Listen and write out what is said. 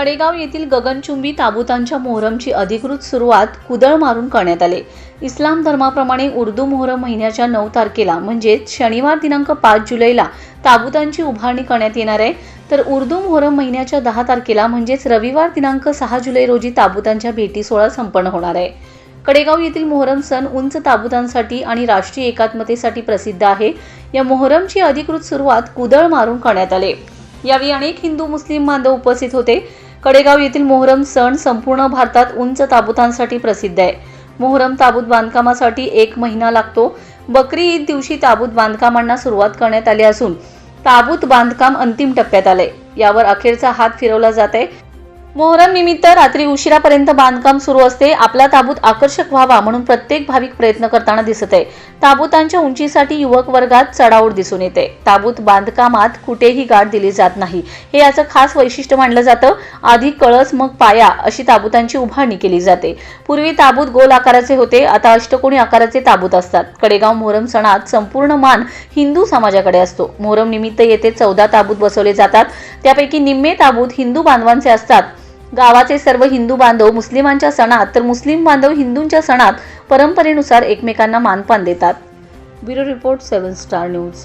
कडेगाव येथील गगनचुंबी ताबुतांच्या मोहरमची अधिकृत सुरुवात कुदळ मारून करण्यात आले. इस्लाम धर्माप्रमाणे उर्दू मोहरम महिन्याच्या नऊ तारखेला म्हणजेच शनिवार दिनांक पाच जुलैला ताबुतांची उभारणी करण्यात येणार आहे. तर उर्दू मोहरम महिन्याच्या दहा तारखेला म्हणजेच रविवार दिनांक सहा जुलै रोजी ताबुतांच्या भेटी सोहळा संपन्न होणार आहे. कडेगाव येथील मोहरम सण उंच ताबुतांसाठी आणि राष्ट्रीय एकात्मतेसाठी प्रसिद्ध आहे. या मोहरमची अधिकृत सुरुवात कुदळ मारून करण्यात आले. यावेळी अनेक हिंदू मुस्लिम बांधव उपस्थित होते. कडेगाव येथील मोहरम सण संपूर्ण भारतात उंच ताबूतांसाठी प्रसिद्ध आहे. मोहरम ताबूत बांधकामासाठी एक महिना लागतो. बकरी ईद दिवशी ताबूत बांधकामांना सुरुवात करण्यात आली असून ताबूत बांधकाम अंतिम टप्प्यात आलंय. यावर अखेरचा हात फिरवला जात आहे. मोहरम निमित्त रात्री उशिरापर्यंत बांधकाम सुरू असते. आपला ताबूत आकर्षक व्हावा म्हणून प्रत्येक भाविक प्रयत्न करताना दिसत आहे. ताबूतांच्या उंचीसाठी युवक वर्गात चढाओढ दिसून येते. ताबूत बांधकामात कुठेही गाठ दिली जात नाही. हे याचं खास वैशिष्ट्य मानलं जातं. आधी कळस मग पाया अशी ताबूतांची उभारणी केली जाते. पूर्वी ताबूत गोल आकाराचे होते. आता अष्टकोणी आकाराचे ताबूत असतात. कडेगाव मोहरम सणात संपूर्ण मान हिंदू समाजाकडे असतो. मोहरम निमित्त येथे चौदा ताबूत बसवले जातात. त्यापैकी निम्मे ताबूत हिंदू बांधवांचे असतात. गावाचे सर्व हिंदू बांधव मुस्लिमांच्या सणात तर मुस्लिम बांधव हिंदूंच्या सणात परंपरेनुसार एकमेकांना मानपान देतात. Bureau report seven star news.